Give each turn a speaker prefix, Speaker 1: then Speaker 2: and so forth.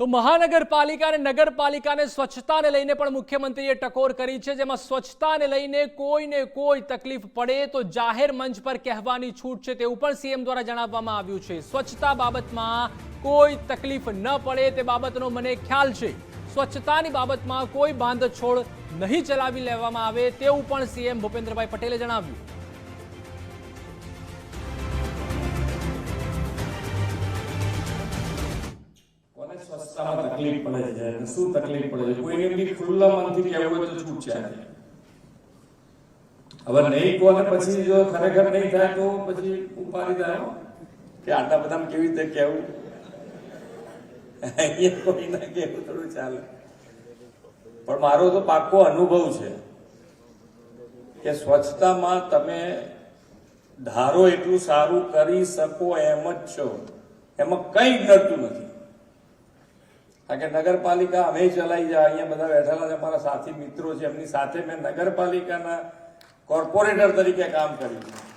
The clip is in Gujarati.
Speaker 1: તો મહાનગરપાલિકા અને નગરપાલિકાને સ્વચ્છતાને લઈને પણ મુખ્યમંત્રીએ ટકોર કરી છે. જેમાં સ્વચ્છતાને લઈને કોઈને કોઈ તકલીફ પડે તો જાહેર મંચ પર કહેવાની છૂટ છે તેવું પણ સીએમ દ્વારા જણાવવામાં આવ્યું છે. સ્વચ્છતા બાબતમાં કોઈ તકલીફ ન પડે તે બાબતનો મને ખ્યાલ છે. સ્વચ્છતાની બાબતમાં કોઈ બાંધછોડ નહીં ચલાવી લેવામાં આવે તેવું પણ સીએમ ભૂપેન્દ્રભાઈ પટેલે જણાવ્યું.
Speaker 2: કોને તકલીફ પડે છે અને શું તકલીફ પડે છે? કોઈને બી ખુલ્લા મનથી કહેવું હોય તો છૂટ છે હવે નહીં કોને પછી જો ખરેખર નહીં થાય તો પછી ઉપાડી થાય કે આટલા બધા કેવી રીતે કહેવું? અહીંયા કોઈ ના કહેવું થોડું ચાલે. પણ મારો તો પાક્કો અનુભવ છે કે સ્વચ્છતામાં તમે ધારો એટલું સારું કરી શકો એમ જ છો. એમાં કંઈ ડરતું નથી. કારણ કે નગરપાલિકા અમે ચલાવી જાય, અહીંયા બધા બેઠેલા છે, અમારા સાથી મિત્રો છે, એમની સાથે મેં નગરપાલિકાના કોર્પોરેટર તરીકે કામ કર્યું છે.